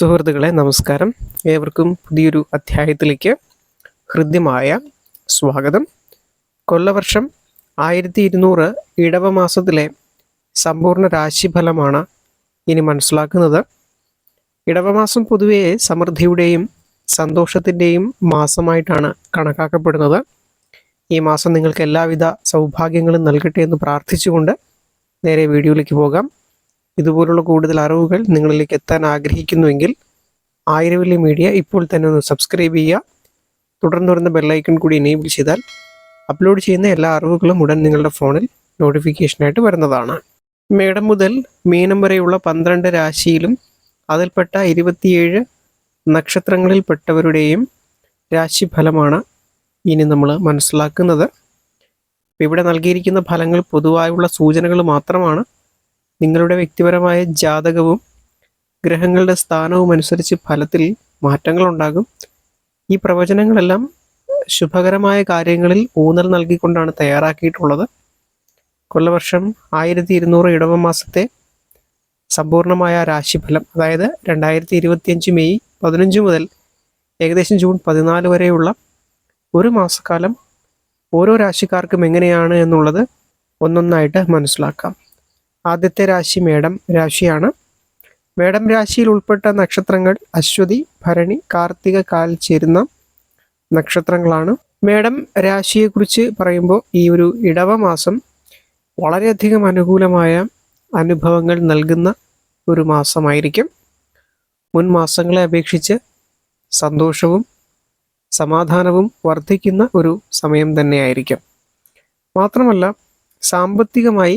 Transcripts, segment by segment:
സുഹൃത്തുക്കളെ നമസ്കാരം. ഏവർക്കും പുതിയൊരു അധ്യായത്തിലേക്ക് ഹൃദ്യമായ സ്വാഗതം. കൊല്ലവർഷം ആയിരത്തി ഇരുന്നൂറ് ഇടവ മാസത്തിലെ സമ്പൂർണ രാശിഫലമാണ് ഇനി മനസ്സിലാക്കുന്നത്. ഇടവമാസം പൊതുവെ സമൃദ്ധിയുടെയും സന്തോഷത്തിന്റെയും മാസമായിട്ടാണ് കണക്കാക്കപ്പെടുന്നത്. ഈ മാസം നിങ്ങൾക്ക് എല്ലാവിധ സൗഭാഗ്യങ്ങളും നൽകട്ടെ എന്ന് പ്രാർത്ഥിച്ചുകൊണ്ട് നേരെ വീഡിയോയിലേക്ക് പോകാം. ഇതുപോലുള്ള കൂടുതൽ അറിവുകൾ നിങ്ങളിലേക്ക് എത്താൻ ആഗ്രഹിക്കുന്നുവെങ്കിൽ ആയിരവലി മീഡിയ ഇപ്പോൾ തന്നെ ഒന്ന് സബ്സ്ക്രൈബ് ചെയ്യുക. തുടർന്ന് വരുന്ന ബെല്ലൈക്കൺ കൂടി എനേബിൾ ചെയ്താൽ അപ്ലോഡ് ചെയ്യുന്ന എല്ലാ അറിവുകളും ഉടൻ നിങ്ങളുടെ ഫോണിൽ നോട്ടിഫിക്കേഷനായിട്ട് വരുന്നതാണ്. മേടം മുതൽ മീനം വരെയുള്ള പന്ത്രണ്ട് രാശിയിലും അതിൽപ്പെട്ട ഇരുപത്തിയേഴ് നക്ഷത്രങ്ങളിൽപ്പെട്ടവരുടെയും രാശിഫലമാണ് ഇനി നമ്മൾ മനസ്സിലാക്കുന്നത്. ഇവിടെ നൽകിയിരിക്കുന്ന ഫലങ്ങൾ പൊതുവായുള്ള സൂചനകൾ മാത്രമാണ്. നിങ്ങളുടെ വ്യക്തിപരമായ ജാതകവും ഗ്രഹങ്ങളുടെ സ്ഥാനവും അനുസരിച്ച് ഫലത്തിൽ മാറ്റങ്ങളുണ്ടാകും. ഈ പ്രവചനങ്ങളെല്ലാം ശുഭകരമായ കാര്യങ്ങളിൽ ഊന്നൽ നൽകിക്കൊണ്ടാണ് തയ്യാറാക്കിയിട്ടുള്ളത്. കൊല്ലവർഷം ആയിരത്തി ഇരുന്നൂറ് ഇടവ മാസത്തെ സമ്പൂർണമായ രാശിഫലം അതായത് രണ്ടായിരത്തി ഇരുപത്തിയഞ്ച് മെയ് പതിനഞ്ച് മുതൽ ഏകദേശം ജൂൺ പതിനാല് വരെയുള്ള ഒരു മാസക്കാലം ഓരോ രാശിക്കാർക്കും എങ്ങനെയാണ് എന്നുള്ളത് ഒന്നൊന്നായിട്ട് മനസ്സിലാക്കാം. ആദ്യത്തെ രാശി മേടം രാശിയാണ്. മേടം രാശിയിൽ ഉൾപ്പെട്ട നക്ഷത്രങ്ങൾ അശ്വതി ഭരണി കാർത്തിക കാൽ ചേരുന്ന നക്ഷത്രങ്ങളാണ്. മേടം രാശിയെക്കുറിച്ച് പറയുമ്പോൾ ഈ ഒരു ഇടവ മാസം വളരെയധികം അനുകൂലമായ അനുഭവങ്ങൾ നൽകുന്ന ഒരു മാസമായിരിക്കും. മുൻ മാസങ്ങളെ അപേക്ഷിച്ച് സന്തോഷവും സമാധാനവും വർദ്ധിക്കുന്ന ഒരു സമയം തന്നെയായിരിക്കും. മാത്രമല്ല സാമ്പത്തികമായി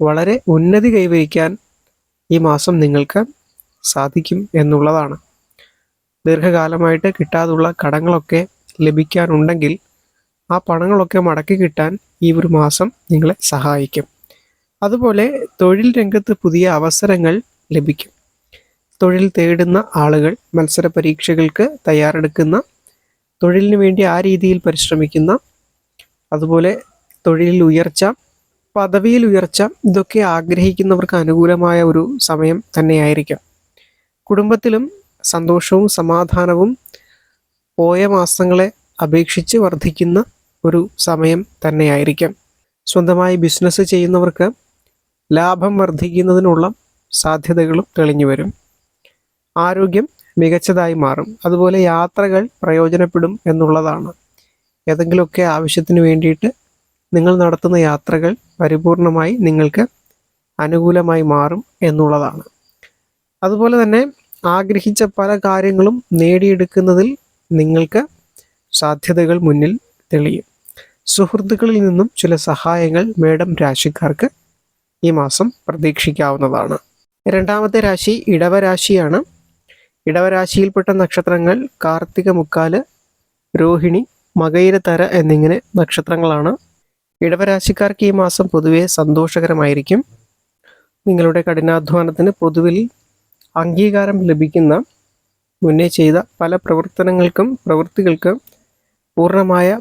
വളരെ ഉന്നതി കൈവരിക്കാൻ ഈ മാസം നിങ്ങൾക്ക് സാധിക്കും എന്നുള്ളതാണ്. ദീർഘകാലമായിട്ട് കിട്ടാതുള്ള കടങ്ങളൊക്കെ ലഭിക്കാനുണ്ടെങ്കിൽ ആ പണങ്ങളൊക്കെ മടക്കി കിട്ടാൻ ഈ ഒരു മാസം നിങ്ങളെ സഹായിക്കും. അതുപോലെ തൊഴിൽ രംഗത്ത് പുതിയ അവസരങ്ങൾ ലഭിക്കും. തൊഴിൽ തേടുന്ന ആളുകൾ മത്സര പരീക്ഷകൾക്ക് തയ്യാറെടുക്കുന്ന തൊഴിലിന് വേണ്ടി ആ രീതിയിൽ പരിശ്രമിക്കുന്ന അതുപോലെ തൊഴിലിൽ ഉയർച്ച പദവിയിൽ ഉയർച്ച ഇതൊക്കെ ആഗ്രഹിക്കുന്നവർക്ക് അനുകൂലമായ ഒരു സമയം തന്നെയായിരിക്കാം. കുടുംബത്തിലും സന്തോഷവും സമാധാനവും പോയ മാസങ്ങളെ അപേക്ഷിച്ച് വർദ്ധിക്കുന്ന ഒരു സമയം തന്നെയായിരിക്കാം. സ്വന്തമായി ബിസിനസ് ചെയ്യുന്നവർക്ക് ലാഭം വർദ്ധിക്കുന്നതിനുള്ള സാധ്യതകളും തെളിഞ്ഞു വരും. ആരോഗ്യം മികച്ചതായി മാറും. അതുപോലെ യാത്രകൾ പ്രയോജനപ്പെടും എന്നുള്ളതാണ്. ഏതെങ്കിലുമൊക്കെ ആവശ്യത്തിന് വേണ്ടിയിട്ട് നിങ്ങൾ നടത്തുന്ന യാത്രകൾ പരിപൂർണമായി നിങ്ങൾക്ക് അനുകൂലമായി മാറും എന്നുള്ളതാണ്. അതുപോലെ തന്നെ ആഗ്രഹിച്ച പല കാര്യങ്ങളും നേടിയെടുക്കുന്നതിൽ നിങ്ങൾക്ക് സാധ്യതകൾ മുന്നിൽ തെളിയും. സുഹൃത്തുക്കളിൽ നിന്നും ചില സഹായങ്ങൾ മേഡം രാശിക്കാർക്ക് ഈ മാസം പ്രതീക്ഷിക്കാവുന്നതാണ്. രണ്ടാമത്തെ രാശി ഇടവരാശിയാണ്. ഇടവരാശിയിൽപ്പെട്ട നക്ഷത്രങ്ങൾ കാർത്തിക മുക്കാൽ രോഹിണി മകയിരത്തര എന്നിങ്ങനെ നക്ഷത്രങ്ങളാണ് ഇടവരാശിക്കാർക്ക് ഈ മാസം പൊതുവെ സന്തോഷകരമായിരിക്കും. നിങ്ങളുടെ കഠിനാധ്വാനത്തിന് പൊതുവിൽ അംഗീകാരം ലഭിക്കുന്ന മുന്നേ ചെയ്ത പല പ്രവർത്തനങ്ങൾക്കും പ്രവൃത്തികൾക്കും പൂർണമായ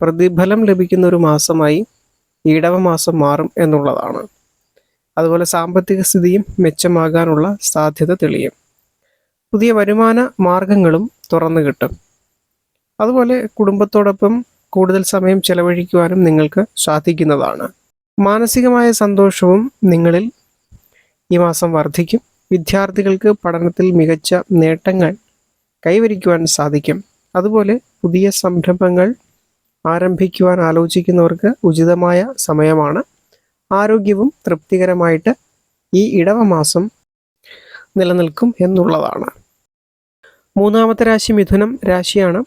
പ്രതിഫലം ലഭിക്കുന്ന ഒരു മാസമായി ഇടവ മാസം മാറും എന്നുള്ളതാണ്. അതുപോലെ സാമ്പത്തിക സ്ഥിതിയും മെച്ചമാകാനുള്ള സാധ്യത തെളിയും. പുതിയ വരുമാന മാർഗങ്ങളും തുറന്നു കിട്ടും. അതുപോലെ കുടുംബത്തോടൊപ്പം കൂടുതൽ സമയം ചെലവഴിക്കുവാനും നിങ്ങൾക്ക് സാധിക്കുന്നതാണ്. മാനസികമായ സന്തോഷവും നിങ്ങളിൽ ഈ മാസം വർദ്ധിക്കും വിദ്യാർത്ഥികൾക്ക് പഠനത്തിൽ മികച്ച നേട്ടങ്ങൾ കൈവരിക്കുവാൻ സാധിക്കും. അതുപോലെ പുതിയ സംരംഭങ്ങൾ ആരംഭിക്കുവാൻ ആലോചിക്കുന്നവർക്ക് ഉചിതമായ സമയമാണ്. ആരോഗ്യവും തൃപ്തികരമായിട്ട് ഈ ഇടവ മാസം നിലനിൽക്കും എന്നുള്ളതാണ്. മൂന്നാമത്തെ രാശി മിഥുനം രാശിയാണ്.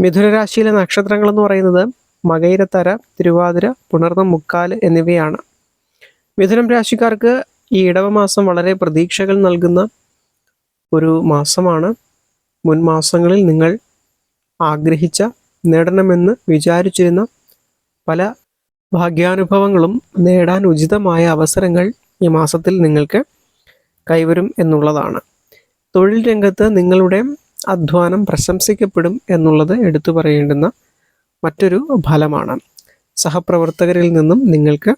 മിഥുന രാശിയിലെ നക്ഷത്രങ്ങൾ എന്ന് പറയുന്നത് മകയിരത്തര തിരുവാതിര പുണർന്ന മുക്കാൽ എന്നിവയാണ്. മിഥുനം രാശിക്കാർക്ക് ഈ ഇടവമാസം വളരെ പ്രതീക്ഷകൾ നൽകുന്ന ഒരു മാസമാണ്. മുൻ മാസങ്ങളിൽ നിങ്ങൾ ആഗ്രഹിച്ച നേടണമെന്ന് വിചാരിച്ചിരുന്ന പല ഭാഗ്യാനുഭവങ്ങളും നേടാൻ ഉചിതമായ അവസരങ്ങൾ ഈ മാസത്തിൽ നിങ്ങൾക്ക് കൈവരും എന്നുള്ളതാണ്. തൊഴിൽ രംഗത്ത് നിങ്ങളുടെ അധ്വാനം പ്രശംസിക്കപ്പെടും എന്നുള്ളത് എടുത്തു പറയേണ്ടുന്ന മറ്റൊരു ഫലമാണ്. സഹപ്രവർത്തകരിൽ നിന്നും നിങ്ങൾക്ക്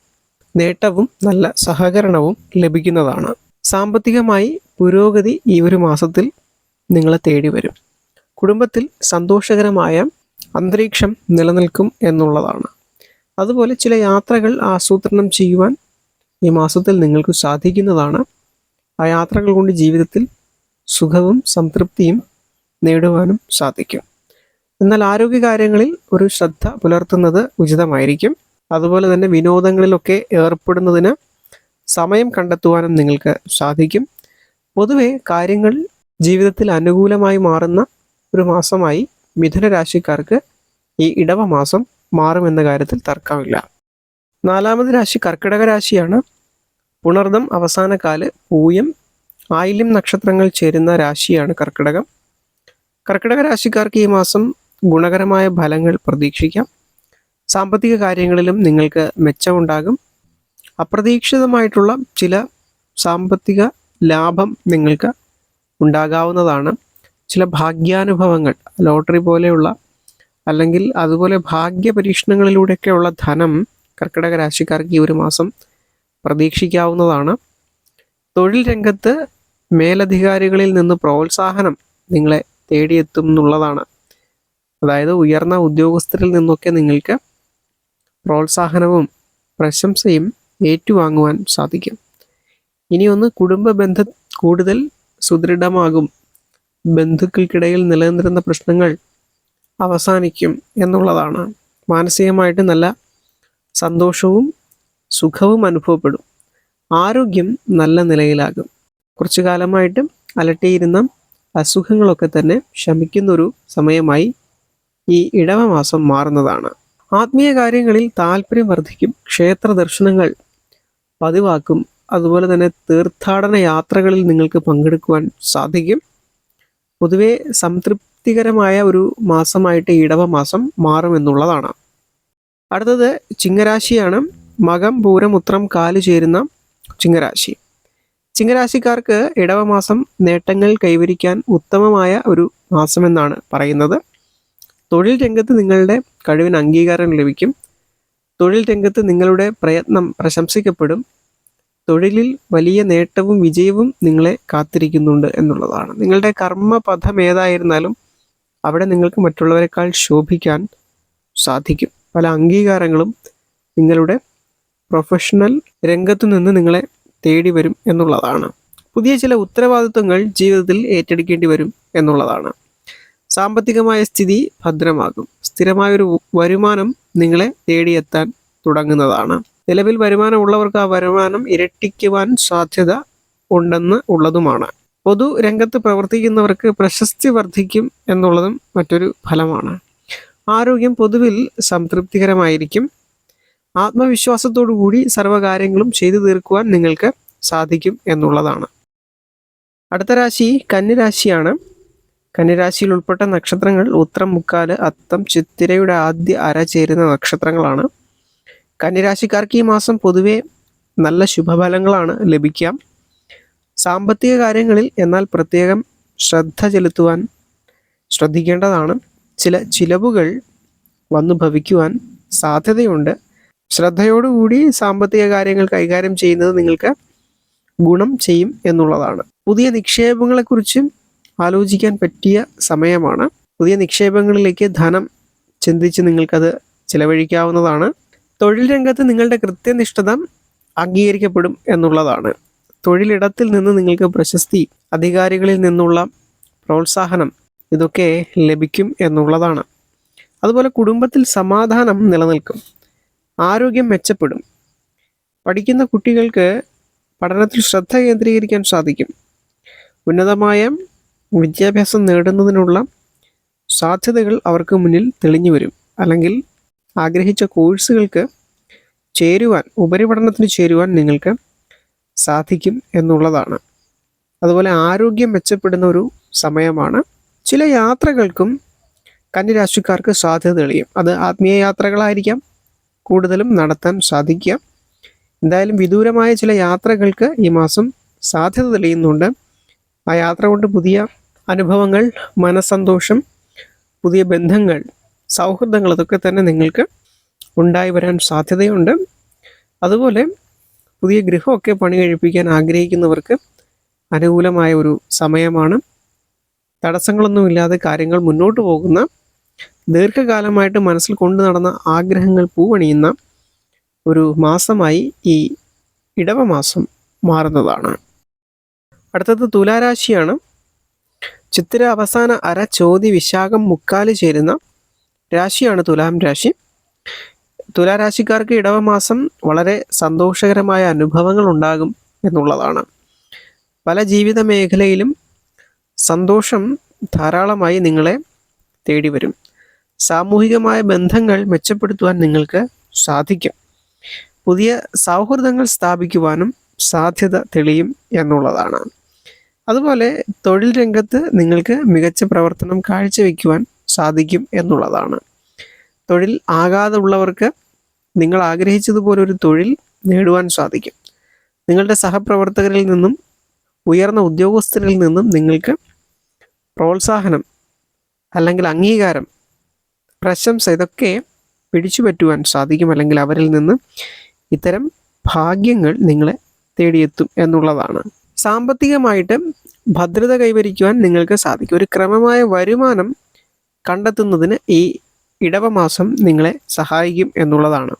നേട്ടവും നല്ല സഹകരണവും ലഭിക്കുന്നതാണ്. സാമ്പത്തികമായി പുരോഗതി ഈ ഒരു മാസത്തിൽ നിങ്ങളെ തേടി വരും. കുടുംബത്തിൽ സന്തോഷകരമായ അന്തരീക്ഷം നിലനിൽക്കും എന്നുള്ളതാണ്. അതുപോലെ ചില യാത്രകൾ ആസൂത്രണം ചെയ്യുവാൻ ഈ മാസത്തിൽ നിങ്ങൾക്ക് സാധിക്കുന്നതാണ്. ആ യാത്രകൾ കൊണ്ട് ജീവിതത്തിൽ സുഖവും സംതൃപ്തിയും നേടുവാനും സാധിക്കും. എന്നാൽ ആരോഗ്യകാര്യങ്ങളിൽ ഒരു ശ്രദ്ധ പുലർത്തുന്നത് ഉചിതമായിരിക്കും. അതുപോലെ തന്നെ വിനോദങ്ങളിലൊക്കെ ഏർപ്പെടുന്നതിന് സമയം കണ്ടെത്തുവാനും നിങ്ങൾക്ക് സാധിക്കും. പൊതുവെ കാര്യങ്ങൾ ജീവിതത്തിൽ അനുകൂലമായി മാറുന്ന ഒരു മാസമായി മിഥുന രാശിക്കാർക്ക് ഈ ഇടവ മാസം മാറുമെന്ന കാര്യത്തിൽ തർക്കമില്ല. നാലാമത് രാശി കർക്കിടക രാശിയാണ്. പുണർദം അവസാനകാൽ പൂയം ആയില്യം നക്ഷത്രങ്ങൾ ചേരുന്ന രാശിയാണ് കർക്കിടകം. കർക്കിടക രാശിക്കാർക്ക് ഈ മാസം ഗുണകരമായ ഫലങ്ങൾ പ്രതീക്ഷിക്കാം. സാമ്പത്തിക കാര്യങ്ങളിലും നിങ്ങൾക്ക് മെച്ചമുണ്ടാകും. അപ്രതീക്ഷിതമായിട്ടുള്ള ചില സാമ്പത്തിക ലാഭം നിങ്ങൾക്ക് ഉണ്ടാകാവുന്നതാണ്. ചില ഭാഗ്യാനുഭവങ്ങൾ ലോട്ടറി പോലെയുള്ള അല്ലെങ്കിൽ അതുപോലെ ഭാഗ്യ പരീക്ഷണങ്ങളിലൂടെയൊക്കെയുള്ള ധനം കർക്കിടക രാശിക്കാർക്ക് ഈ ഒരു മാസം പ്രതീക്ഷിക്കാവുന്നതാണ്. തൊഴിൽ രംഗത്ത് മേലധികാരികളിൽ നിന്ന് പ്രോത്സാഹനം നിങ്ങളെ തേടിയെത്തും എന്നുള്ളതാണ്. അതായത് ഉയർന്ന ഉദ്യോഗസ്ഥരിൽ നിന്നൊക്കെ നിങ്ങൾക്ക് പ്രോത്സാഹനവും പ്രശംസയും ഏറ്റുവാങ്ങുവാൻ സാധിക്കും. ഇനിയൊന്ന് കുടുംബ ബന്ധം കൂടുതൽ സുദൃഢമാകും. ബന്ധുക്കൾക്കിടയിൽ നിലനിന്നിരുന്ന പ്രശ്നങ്ങൾ അവസാനിക്കും എന്നുള്ളതാണ്. മാനസികമായിട്ട് നല്ല സന്തോഷവും സുഖവും അനുഭവപ്പെടും. ആരോഗ്യം നല്ല നിലയിലാകും. കുറച്ചു കാലമായിട്ട് അലട്ടിയിരുന്ന അസുഖങ്ങളൊക്കെ തന്നെ ശമിക്കുന്നൊരു സമയമായി ഈ ഇടവമാസം മാറുന്നതാണ്. ആത്മീയ കാര്യങ്ങളിൽ താല്പര്യം വർദ്ധിക്കും ക്ഷേത്ര ദർശനങ്ങൾ പതിവാക്കും അതുപോലെ തന്നെ തീർത്ഥാടന യാത്രകളിൽ നിങ്ങൾക്ക് പങ്കെടുക്കുവാൻ സാധിക്കും. പൊതുവെ സംതൃപ്തികരമായ ഒരു മാസമായിട്ട് ഇടവ മാസം മാറുമെന്നുള്ളതാണ്. അടുത്തത് ചിങ്ങരാശിയാണ്. മകം പൂരം ഉത്രം കാൽ ചേരുന്ന ചിങ്ങരാശി. ചിങ്ങരാശിക്കാർക്ക് ഇടവമാസം നേട്ടങ്ങൾ കൈവരിക്കാൻ ഉത്തമമായ ഒരു മാസമെന്നാണ് പറയുന്നത്. തൊഴിൽ രംഗത്ത് നിങ്ങളുടെ കഴിവിന് അംഗീകാരം ലഭിക്കും. തൊഴിൽ രംഗത്ത് നിങ്ങളുടെ പ്രയത്നം പ്രശംസിക്കപ്പെടും. തൊഴിലിൽ വലിയ നേട്ടവും വിജയവും നിങ്ങളെ കാത്തിരിക്കുന്നുണ്ട് എന്നുള്ളതാണ്. നിങ്ങളുടെ കർമ്മപഥം ഏതായിരുന്നാലും അവിടെ നിങ്ങൾക്ക് മറ്റുള്ളവരെക്കാൾ ശോഭിക്കാൻ സാധിക്കും. പല അംഗീകാരങ്ങളും നിങ്ങളുടെ പ്രൊഫഷണൽ രംഗത്തു നിന്ന് നിങ്ങളെ തേടി വരും എന്നുള്ളതാണ്. പുതിയ ചില ഉത്തരവാദിത്വങ്ങൾ ജീവിതത്തിൽ ഏറ്റെടുക്കേണ്ടി വരും എന്നുള്ളതാണ്. സാമ്പത്തികമായ സ്ഥിതി ഭദ്രമാകും. സ്ഥിരമായൊരു വരുമാനം നിങ്ങളെ തേടിയെത്താൻ തുടങ്ങുന്നതാണ്. നിലവിൽ വരുമാനമുള്ളവർക്ക് ആ വരുമാനം ഇരട്ടിക്കുവാൻ സാധ്യത ഉണ്ടെന്ന് ഉള്ളതുമാണ്. പൊതു രംഗത്ത് പ്രവർത്തിക്കുന്നവർക്ക് പ്രശസ്തി വർദ്ധിക്കും എന്നുള്ളതും മറ്റൊരു ഫലമാണ്. ആരോഗ്യം പൊതുവിൽ സംതൃപ്തികരമായിരിക്കും. ആത്മവിശ്വാസത്തോടു കൂടി സർവകാര്യങ്ങളും ചെയ്തു തീർക്കുവാൻ നിങ്ങൾക്ക് സാധിക്കും എന്നുള്ളതാണ്. അടുത്ത രാശി കന്നിരാശിയാണ്. കന്നിരാശിയിൽ ഉൾപ്പെട്ട നക്ഷത്രങ്ങൾ ഉത്രം മുക്കാൽ അത്തം ചിത്തിരയുടെ ആദ്യ അര ചേരുന്ന നക്ഷത്രങ്ങളാണ്. കന്നിരാശിക്കാർക്ക് ഈ മാസം പൊതുവെ നല്ല ശുഭഫലങ്ങളാണ് ലഭിക്കാം. സാമ്പത്തിക കാര്യങ്ങളിൽ എന്നാൽ പ്രത്യേകം ശ്രദ്ധ ചെലുത്തുവാൻ ശ്രദ്ധിക്കേണ്ടതാണ്. ചില ചിലവുകൾ വന്നു ഭവിക്കുവാൻ സാധ്യതയുണ്ട്. ശ്രദ്ധയോടുകൂടി സാമ്പത്തിക കാര്യങ്ങൾ കൈകാര്യം ചെയ്യുന്നത് നിങ്ങൾക്ക് ഗുണം ചെയ്യും എന്നുള്ളതാണ്. പുതിയ നിക്ഷേപങ്ങളെക്കുറിച്ചും ആലോചിക്കാൻ പറ്റിയ സമയമാണ്. പുതിയ നിക്ഷേപങ്ങളിലേക്ക് ധനം ചിന്തിച്ച് നിങ്ങൾക്കത് ചിലവഴിക്കാവുന്നതാണ്. തൊഴിൽ രംഗത്ത് നിങ്ങളുടെ കൃത്യനിഷ്ഠത അംഗീകരിക്കപ്പെടും എന്നുള്ളതാണ്. തൊഴിലിടത്തിൽ നിന്ന് നിങ്ങൾക്ക് പ്രശസ്തി അധികാരികളിൽ നിന്നുള്ള പ്രോത്സാഹനം ഇതൊക്കെ ലഭിക്കും എന്നുള്ളതാണ്. അതുപോലെ കുടുംബത്തിൽ സമാധാനം നിലനിൽക്കും. ആരോഗ്യം മെച്ചപ്പെടും. പഠിക്കുന്ന കുട്ടികൾക്ക് പഠനത്തിൽ ശ്രദ്ധ കേന്ദ്രീകരിക്കാൻ സാധിക്കും. ഉന്നതമായ വിദ്യാഭ്യാസം നേടുന്നതിനുള്ള സാധ്യതകൾ അവർക്ക് മുന്നിൽ തെളിഞ്ഞു വരും. അല്ലെങ്കിൽ ആഗ്രഹിച്ച കോഴ്സുകൾക്ക് ചേരുവാൻ ഉപരിപഠനത്തിന് ചേരുവാൻ നിങ്ങൾക്ക് സാധിക്കും എന്നുള്ളതാണ്. അതുപോലെ ആരോഗ്യം മെച്ചപ്പെടുന്ന ഒരു സമയമാണ്. ചില യാത്രകൾക്കും കന്യരാശിക്കാർക്ക് സാധ്യത തെളിയും. അത് ആത്മീയ യാത്രകളായിരിക്കാം കൂടുതലും നടത്താൻ സാധിക്കുക. എന്തായാലും വിദൂരമായ ചില യാത്രകൾക്ക് ഈ മാസം സാധ്യത തെളിയുന്നുണ്ട്. ആ യാത്ര കൊണ്ട് പുതിയ അനുഭവങ്ങൾ മനസ്സന്തോഷം പുതിയ ബന്ധങ്ങൾ സൗഹൃദങ്ങൾ അതൊക്കെ തന്നെ നിങ്ങൾക്ക് ഉണ്ടായി വരാൻ സാധ്യതയുണ്ട്. അതുപോലെ പുതിയ ഗൃഹമൊക്കെ പണി കഴിപ്പിക്കാൻ ആഗ്രഹിക്കുന്നവർക്ക് അനുകൂലമായ ഒരു സമയമാണ്. തടസ്സങ്ങളൊന്നുമില്ലാതെ കാര്യങ്ങൾ മുന്നോട്ട് പോകുന്ന ദീർഘകാലമായിട്ട് മനസ്സിൽ കൊണ്ടു നടന്ന ആഗ്രഹങ്ങൾ പൂവണിയുന്ന ഒരു മാസമായി ഈ ഇടവമാസം മാറുന്നതാണ്. അടുത്തത് തുലാരാശിയാണ്. ചിത്തിര അവസാന അര ചോതി വിശാഖം മുക്കാൽ ചേരുന്ന രാശിയാണ് തുലാം രാശി. തുലാരാശിക്കാർക്ക് ഇടവമാസം വളരെ സന്തോഷകരമായ അനുഭവങ്ങൾ ഉണ്ടാകും എന്നുള്ളതാണ്. പല ജീവിത മേഖലയിലും സന്തോഷം ധാരാളമായി നിങ്ങളെ തേടി വരും സാമൂഹികമായ ബന്ധങ്ങൾ മെച്ചപ്പെടുത്തുവാൻ നിങ്ങൾക്ക് സാധിക്കും. പുതിയ സൗഹൃദങ്ങൾ സ്ഥാപിക്കുവാനും സാധ്യത തെളിയും എന്നുള്ളതാണ്. അതുപോലെ തൊഴിൽ രംഗത്ത് നിങ്ങൾക്ക് മികച്ച പ്രവർത്തനം കാഴ്ചവെക്കുവാൻ സാധിക്കും എന്നുള്ളതാണ്. തൊഴിൽ ആകാതെ ഉള്ളവർക്ക് നിങ്ങൾ ആഗ്രഹിച്ചതുപോലെ ഒരു തൊഴിൽ നേടുവാൻ സാധിക്കും. നിങ്ങളുടെ സഹപ്രവർത്തകരിൽ നിന്നും ഉയർന്ന ഉദ്യോഗസ്ഥരിൽ നിന്നും നിങ്ങൾക്ക് പ്രോത്സാഹനം അല്ലെങ്കിൽ അംഗീകാരം പ്രശംസ ഇതൊക്കെ പിടിച്ചുപറ്റുവാൻ സാധിക്കും അല്ലെങ്കിൽ അവരിൽ നിന്ന് ഇത്തരം ഭാഗ്യങ്ങൾ നിങ്ങളെ തേടിയെത്തും എന്നുള്ളതാണ്. സാമ്പത്തികമായിട്ട് ഭദ്രത കൈവരിക്കുവാൻ നിങ്ങൾക്ക് സാധിക്കും. ഒരു ക്രമമായ വരുമാനം കണ്ടെത്തുന്നതിന് ഈ ഇടവമാസം നിങ്ങളെ സഹായിക്കും എന്നുള്ളതാണ്.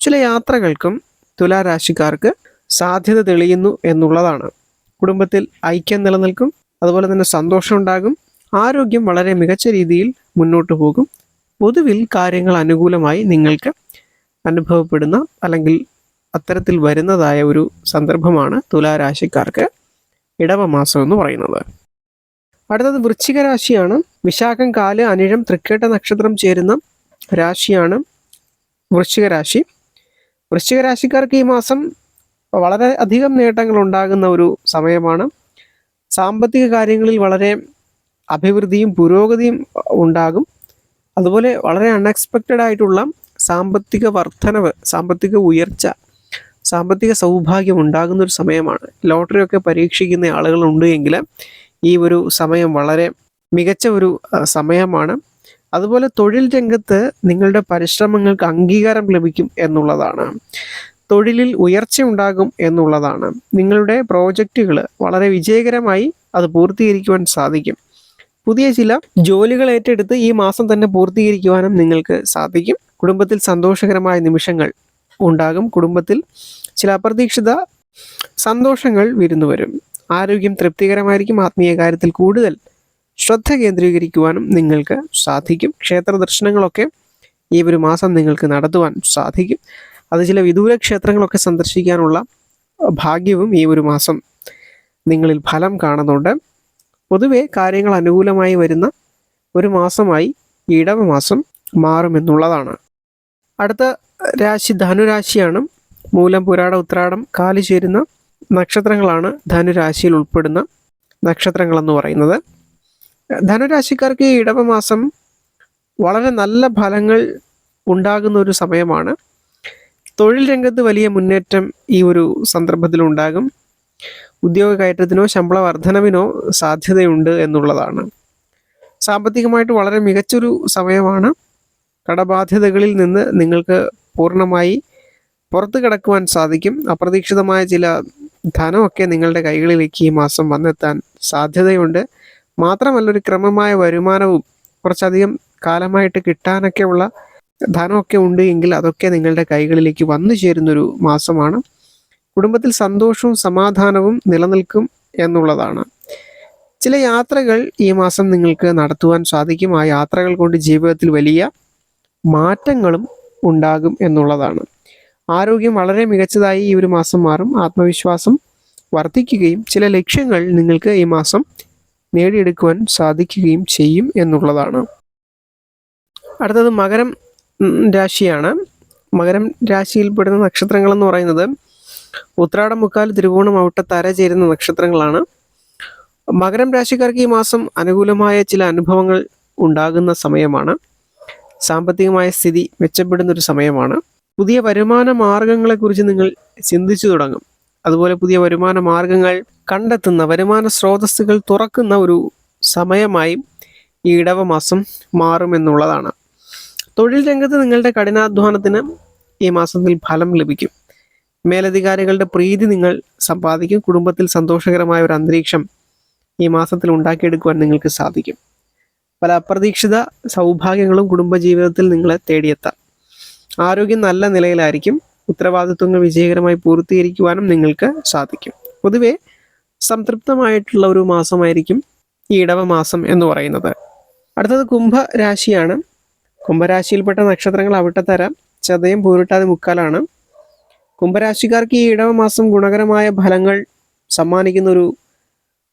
ചില യാത്രകൾക്കും തുലാരാശിക്കാർക്ക് സാധ്യത തെളിയുന്നു എന്നുള്ളതാണ്. കുടുംബത്തിൽ ഐക്യം നിലനിൽക്കും അതുപോലെ തന്നെ സന്തോഷം ഉണ്ടാകും ആരോഗ്യം വളരെ മികച്ച രീതിയിൽ മുന്നോട്ട് പോകും. പൊതുവിൽ കാര്യങ്ങൾ അനുകൂലമായി നിങ്ങൾക്ക് അനുഭവപ്പെടുന്ന അല്ലെങ്കിൽ അത്തരത്തിൽ വരുന്നതായ ഒരു സന്ദർഭമാണ് തുലാരാശിക്കാർക്ക് ഇടവമാസം എന്ന് പറയുന്നത്. അടുത്തത് വൃശ്ചിക രാശിയാണ്. വിശാഖം കാൽ അനിഴം തൃക്കേട്ട നക്ഷത്രം ചേരുന്ന രാശിയാണ് വൃശ്ചിക രാശി. വൃശ്ചിക രാശിക്കാർക്ക് ഈ മാസം വളരെ അധികം നേട്ടങ്ങൾ ഉണ്ടാകുന്ന ഒരു സമയമാണ്. സാമ്പത്തിക കാര്യങ്ങളിൽ വളരെ അഭിവൃദ്ധിയും പുരോഗതിയും ഉണ്ടാകും. അതുപോലെ വളരെ അൺഎക്സ്പെക്റ്റഡ് ആയിട്ടുള്ള സാമ്പത്തിക വർധനവ് സാമ്പത്തിക ഉയർച്ച സാമ്പത്തിക സൗഭാഗ്യം ഉണ്ടാകുന്ന ഒരു സമയമാണ്. ലോട്ടറി ഒക്കെ പരീക്ഷിക്കുന്ന ആളുകളുണ്ട് എങ്കിൽ ഈ ഒരു സമയം വളരെ മികച്ച ഒരു സമയമാണ്. അതുപോലെ തൊഴിൽ രംഗത്ത് നിങ്ങളുടെ പരിശ്രമങ്ങൾക്ക് അംഗീകാരം ലഭിക്കും എന്നുള്ളതാണ്. തൊഴിലിൽ ഉയർച്ച ഉണ്ടാകും എന്നുള്ളതാണ്. നിങ്ങളുടെ പ്രോജക്റ്റുകൾ വളരെ വിജയകരമായി അത് പൂർത്തീകരിക്കുവാൻ സാധിക്കും. പുതിയ ചില ജോലികൾ ഏറ്റെടുത്ത് ഈ മാസം തന്നെ പൂർത്തീകരിക്കുവാനും നിങ്ങൾക്ക് സാധിക്കും. കുടുംബത്തിൽ സന്തോഷകരമായ നിമിഷങ്ങൾ ഉണ്ടാകും. കുടുംബത്തിൽ ചില അപ്രതീക്ഷിത സന്തോഷങ്ങൾ വിരുന്നു വരും. ആരോഗ്യം തൃപ്തികരമായിരിക്കും. ആത്മീയ കാര്യത്തിൽ കൂടുതൽ ശ്രദ്ധ കേന്ദ്രീകരിക്കുവാനും നിങ്ങൾക്ക് സാധിക്കും. ക്ഷേത്ര ദർശനങ്ങളൊക്കെ ഈ ഒരു മാസം നിങ്ങൾക്ക് നടത്തുവാൻ സാധിക്കും. അത് ചില വിദൂര ക്ഷേത്രങ്ങളൊക്കെ സന്ദർശിക്കാനുള്ള ഭാഗ്യവും ഈ ഒരു മാസം നിങ്ങളിൽ ഫലം കാണുന്നുണ്ട്. പൊതുവെ കാര്യങ്ങൾ അനുകൂലമായി വരുന്ന ഒരു മാസമായി ഈ ഇടവമാസം മാറുമെന്നുള്ളതാണ്. അടുത്ത രാശി ധനുരാശിയാണ്. മൂലം പുരാട ഉത്രാടം കാലി ചേരുന്ന നക്ഷത്രങ്ങളാണ് ധനുരാശിയിൽ ഉൾപ്പെടുന്ന നക്ഷത്രങ്ങളെന്ന് പറയുന്നത്. ധനുരാശിക്കാർക്ക് ഈ ഇടവമാസം വളരെ നല്ല ഫലങ്ങൾ ഉണ്ടാകുന്ന ഒരു സമയമാണ്. തൊഴിൽ രംഗത്ത് വലിയ മുന്നേറ്റം ഈ ഒരു സന്ദർഭത്തിൽ ഉണ്ടാകും ഉദ്യോഗ കയറ്റത്തിനോ ശമ്പള വർധനവിനോ സാധ്യതയുണ്ട് എന്നുള്ളതാണ്. സാമ്പത്തികമായിട്ട് വളരെ മികച്ചൊരു സമയമാണ്. കടബാധ്യതകളിൽ നിന്ന് നിങ്ങൾക്ക് പൂർണമായി പുറത്തു കിടക്കുവാൻ സാധിക്കും. അപ്രതീക്ഷിതമായ ചില ധനമൊക്കെ നിങ്ങളുടെ കൈകളിലേക്ക് ഈ മാസം വന്നെത്താൻ സാധ്യതയുണ്ട്. മാത്രമല്ല ഒരു ക്രമമായ വരുമാനവും കുറച്ചധികം കാലമായിട്ട് കിട്ടാനൊക്കെയുള്ള ധനമൊക്കെ ഉണ്ട് എങ്കിൽ അതൊക്കെ നിങ്ങളുടെ കൈകളിലേക്ക് വന്നു ചേരുന്നൊരു മാസമാണ്. കുടുംബത്തിൽ സന്തോഷവും സമാധാനവും നിലനിൽക്കും എന്നുള്ളതാണ്. ചില യാത്രകൾ ഈ മാസം നിങ്ങൾക്ക് നടത്തുവാൻ സാധിക്കും. ആ യാത്രകൾ കൊണ്ട് ജീവിതത്തിൽ വലിയ മാറ്റങ്ങളും ഉണ്ടാകും എന്നുള്ളതാണ്. ആരോഗ്യം വളരെ മികച്ചതായി ഈ ഒരു മാസം മാറും. ആത്മവിശ്വാസം വർദ്ധിക്കുകയും ചില ലക്ഷ്യങ്ങൾ നിങ്ങൾക്ക് ഈ മാസം നേടിയെടുക്കുവാൻ സാധിക്കുകയും ചെയ്യും എന്നുള്ളതാണ്. അടുത്തത് മകരം രാശിയാണ്. മകരം രാശിയിൽപ്പെടുന്ന നക്ഷത്രങ്ങൾ എന്ന് പറയുന്നത് ഉത്രാടം മുക്കാൽ തിരുവോണം ഔട്ടത്തര ചേരുന്ന നക്ഷത്രങ്ങളാണ്. മകരം രാശിക്കാർക്ക് ഈ മാസം അനുകൂലമായ ചില അനുഭവങ്ങൾ ഉണ്ടാകുന്ന സമയമാണ്. സാമ്പത്തികമായ സ്ഥിതി മെച്ചപ്പെടുന്ന ഒരു സമയമാണ്. പുതിയ വരുമാന മാർഗങ്ങളെക്കുറിച്ച് നിങ്ങൾ ചിന്തിച്ചു തുടങ്ങും. അതുപോലെ പുതിയ വരുമാന മാർഗങ്ങൾ കണ്ടെത്തുന്ന വരുമാന സ്രോതസ്സുകൾ തുറക്കുന്ന ഒരു സമയമായി ഈ ഇടവ മാസം മാറുമെന്നുള്ളതാണ് തൊഴിൽ രംഗത്ത് നിങ്ങളുടെ കഠിനാധ്വാനത്തിന് ഈ മാസത്തിൽ ഫലം ലഭിക്കും. മേലധികാരികളുടെ പ്രീതി നിങ്ങൾ സമ്പാദിക്കും. കുടുംബത്തിൽ സന്തോഷകരമായ ഒരു അന്തരീക്ഷം ഈ മാസത്തിൽ ഉണ്ടാക്കിയെടുക്കുവാൻ നിങ്ങൾക്ക് സാധിക്കും. പല അപ്രതീക്ഷിത സൗഭാഗ്യങ്ങളും കുടുംബജീവിതത്തിൽ നിങ്ങളെ തേടിയെത്താം. ആരോഗ്യം നല്ല നിലയിലായിരിക്കും. ഉത്തരവാദിത്വങ്ങൾ വിജയകരമായി പൂർത്തീകരിക്കുവാനും നിങ്ങൾക്ക് സാധിക്കും. പൊതുവെ സംതൃപ്തമായിട്ടുള്ള ഒരു മാസമായിരിക്കും ഈ ഇടവ മാസം എന്ന് പറയുന്നത്. അടുത്തത് കുംഭരാശിയാണ്. കുംഭരാശിയിൽപ്പെട്ട നക്ഷത്രങ്ങൾ അവിട്ടത്തരം ചതയം പൂരിട്ടാതെ മുക്കാലാണ്. കുംഭരാശിക്കാർക്ക് ഈ ഇടവ മാസം ഗുണകരമായ ഫലങ്ങൾ സമ്മാനിക്കുന്ന ഒരു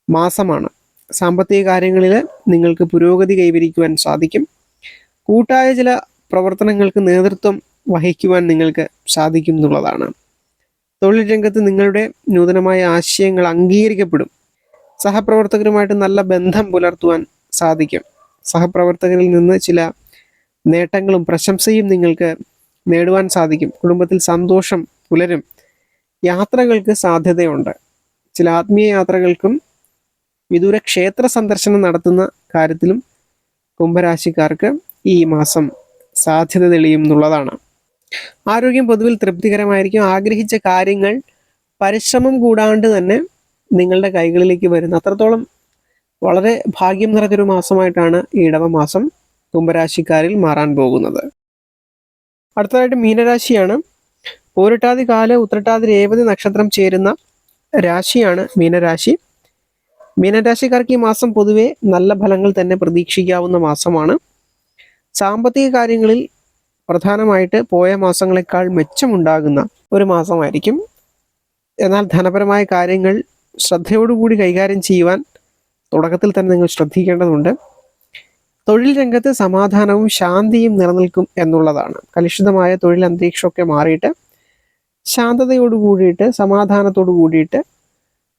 മാസമാണ്. സാമ്പത്തിക കാര്യങ്ങളിൽ നിങ്ങൾക്ക് പുരോഗതി കൈവരിക്കുവാൻ സാധിക്കും. കൂട്ടായ ചില പ്രവർത്തനങ്ങൾക്ക് നേതൃത്വം വഹിക്കുവാൻ നിങ്ങൾക്ക് സാധിക്കും എന്നുള്ളതാണ്. തൊഴിൽ രംഗത്ത് നിങ്ങളുടെ നൂതനമായ ആശയങ്ങൾ അംഗീകരിക്കപ്പെടും. സഹപ്രവർത്തകരുമായിട്ട് നല്ല ബന്ധം പുലർത്തുവാൻ സാധിക്കും. സഹപ്രവർത്തകരിൽ നിന്ന് ചില നേട്ടങ്ങളും പ്രശംസയും നിങ്ങൾക്ക് നേടുവാൻ സാധിക്കും. കുടുംബത്തിൽ സന്തോഷം പുലരും. യാത്രകൾക്ക് സാധ്യതയുണ്ട്. ചില ആത്മീയ യാത്രകൾക്കും വിദൂര ക്ഷേത്ര സന്ദർശനം നടത്തുന്ന കാര്യത്തിലും കുംഭരാശിക്കാർക്ക് ഈ മാസം സാധ്യത തെളിയും എന്നുള്ളതാണ് ആരോഗ്യം പൊതുവിൽ തൃപ്തികരമായിരിക്കും. ആഗ്രഹിച്ച കാര്യങ്ങൾ പരിശ്രമം കൂടാണ്ട് തന്നെ നിങ്ങളുടെ കൈകളിലേക്ക് വരുന്ന. അത്രത്തോളം വളരെ ഭാഗ്യം നിറഞ്ഞൊരു മാസമായിട്ടാണ് ഈ ഇടവ മാസം കുംഭരാശിക്കാരിൽ മാറാൻ പോകുന്നത്. അടുത്തതായിട്ട് മീനരാശിയാണ്. പോരിട്ടാതി കാൽ ഉത്രട്ടാതി രേവതി നക്ഷത്രം ചേരുന്ന രാശിയാണ് മീനരാശി. മീനരാശിക്കാർക്ക് ഈ മാസം പൊതുവെ നല്ല ഫലങ്ങൾ തന്നെ പ്രതീക്ഷിക്കാവുന്ന മാസമാണ്. സാമ്പത്തിക കാര്യങ്ങളിൽ പ്രധാനമായിട്ട് പോയ മാസങ്ങളെക്കാൾ മെച്ചമുണ്ടാകുന്ന ഒരു മാസമായിരിക്കും. എന്നാൽ ധനപരമായ കാര്യങ്ങൾ ശ്രദ്ധയോടുകൂടി കൈകാര്യം ചെയ്യുവാൻ തുടക്കത്തിൽ തന്നെ നിങ്ങൾ ശ്രദ്ധിക്കേണ്ടതുണ്ട്. തൊഴിൽ രംഗത്ത് സമാധാനവും ശാന്തിയും നിലനിൽക്കും എന്നുള്ളതാണ്. കലുഷിതമായ തൊഴിൽ അന്തരീക്ഷമൊക്കെ മാറിയിട്ട് ശാന്തതയോട് കൂടിയിട്ട് സമാധാനത്തോട് കൂടിയിട്ട്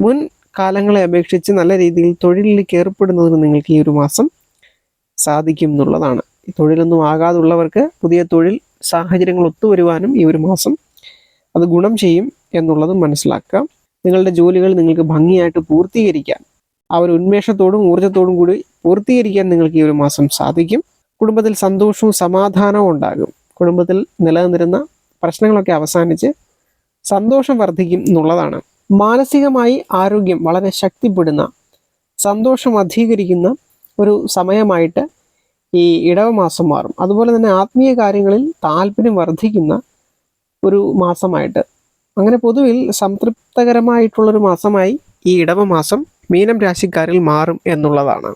മുൻ കാലങ്ങളെ അപേക്ഷിച്ച് നല്ല രീതിയിൽ തൊഴിലിലേക്ക് ഏർപ്പെടുന്നതിന് നിങ്ങൾക്ക് ഈ ഒരു മാസം സാധിക്കും എന്നുള്ളതാണ്. ഈ തൊഴിലൊന്നും ആകാതുള്ളവർക്ക് പുതിയ തൊഴിൽ സാഹചര്യങ്ങൾ ഒത്തുവരുവാനും ഈ ഒരു മാസം അത് ഗുണം ചെയ്യും എന്നുള്ളതും മനസ്സിലാക്കാം നിങ്ങളുടെ ജോലികൾ നിങ്ങൾക്ക് ഭംഗിയായിട്ട് പൂർത്തീകരിക്കാൻ ആ ഒരു ഉന്മേഷത്തോടും ഊർജത്തോടും കൂടി പൂർത്തീകരിക്കാൻ നിങ്ങൾക്ക് ഈ ഒരു മാസം സാധിക്കും. കുടുംബത്തിൽ സന്തോഷവും സമാധാനവും ഉണ്ടാകും. കുടുംബത്തിൽ നിലനിന്നിരുന്ന പ്രശ്നങ്ങളൊക്കെ അവസാനിച്ച് സന്തോഷം വർദ്ധിക്കും എന്നുള്ളതാണ്. മാനസികമായി ആരോഗ്യം വളരെ ശക്തിപ്പെടുന്ന സന്തോഷം അധികരിക്കുന്ന ഒരു സമയമായിട്ട് ഈ ഇടവ മാസം മാറും. അതുപോലെ തന്നെ ആത്മീയ കാര്യങ്ങളിൽ താല്പര്യം വർദ്ധിക്കുന്ന ഒരു മാസമായിട്ട്. അങ്ങനെ പൊതുവിൽ സംതൃപ്തകരമായിട്ടുള്ളൊരു മാസമായി ഈ ഇടവ മാസം മീനം രാശിക്കാരിൽ മാറും എന്നുള്ളതാണ്.